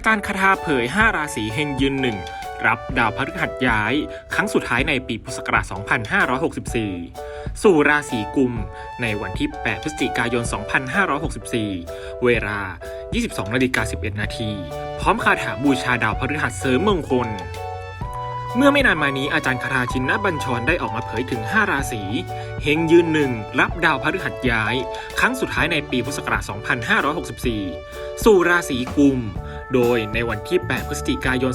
อาจารย์คาถาเผย 5 ราศีเฮงยืนหนึ่งรับดาวพฤหัสย้าย ครั้งสุดท้ายในปีพุทธศักราช 2564 สู่ราศีกุม ในวันที่ 8 พฤศจิกายน 2564 เวลา 22นาฬิกา11 นาที พร้อมคาถาบูชาดาวพฤหัสเสริมมงคล เมื่อไม่นานมานี้อาจารย์คาถาชินนบัญชรได้ออกมาเผยถึง 5 ราศีเฮงยืนหนึ่งรับดาวพฤหัสย้าย ครั้งสุดท้ายในปีพุทธศักราช 2564 สู่ราศีกุม โดยในวันที่ 8 พฤศจิกายน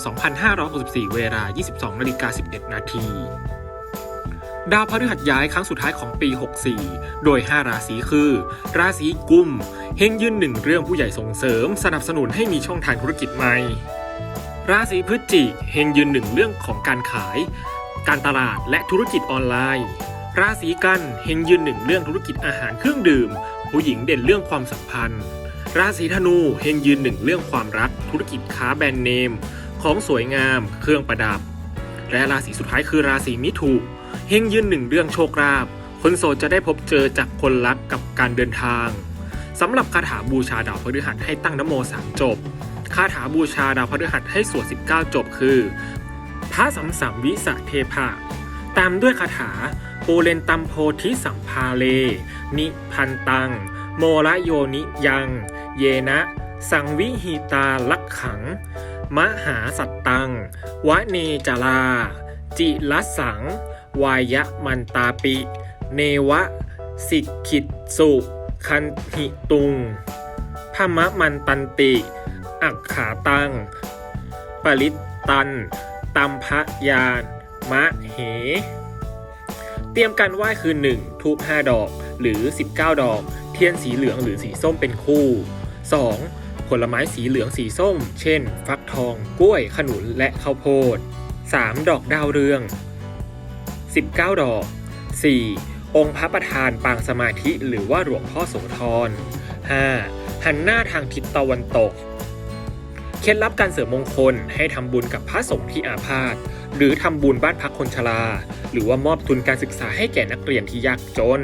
2564 เวลา 22นาฬิกา11 นาทีดาวพฤหัสย้ายครั้งสุดท้ายของปี 64 โดย 5 ราศีคือ ราศีกุมเฮงยืนหนึ่งเรื่องผู้ใหญ่ส่งเสริม สนับสนุนให้มีช่องทางธุรกิจใหม่ ราศีพฤศจิเฮงยืนหนึ่งเรื่องของการขาย การตลาดและธุรกิจออนไลน์ ราศีกันเฮงยืนหนึ่งเรื่องธุรกิจอาหารเครื่องดื่ม ผู้หญิงเด่นเรื่องความสัมพันธ์ ราศีธนูเฮงยืนหนึ่งเรื่องความรัก ธุรกิจค้าแบรนด์เนม ของสวยงาม เครื่องประดับ และราศีสุดท้ายคือราศีมิถุเฮงยืนหนึ่งเรื่องโชคลาภคนโสดจะได้พบเจอจากคนรักกับการเดินทางสำหรับคาถาบูชาดาวพฤหัสให้ตั้งนโมสามจบคาถาบูชาดาวพฤหัสให้สวด 19 จบคือ พระสัมสัมวิสะเทพะ ตามด้วยคาถาปูเรนตัมโพธิสัมภาเล นิพันตัง โมระโยนิยัง เยนะ สังวิหิตาลักขัง มหาสัตตัง วะเนจารา จิลสสัง วายะมันตาปิ เนวะ สิกขิตสุ คันหิตุงพมะมันตันติ อักขาตัง ปริตตัน ตัมพะยาน มะเห เตรียมการไหว้คือ 1. ทูบ5ดอกหรือ 19 ดอก เทียนสีเหลืองหรือสีส้มเป็นคู่ 2. ผลไม้สีเหลืองสีส้ม เช่น ฟักทอง กล้วย ขนุน และข้าวโพด 3. ดอกดาวเรือง 19 ดอก 4. องค์พระประธานปางสมาธิหรือว่าหลวงพ่อโสธร 5. หันหน้าทางทิศตะวันตก เคล็ดลับการเสริมมงคลให้ทำบุญกับพระสงฆ์ที่อาพาธ หรือทำบุญบ้านพักคนชรา หรือว่ามอบทุนการศึกษาให้แก่นักเรียนที่ยากจน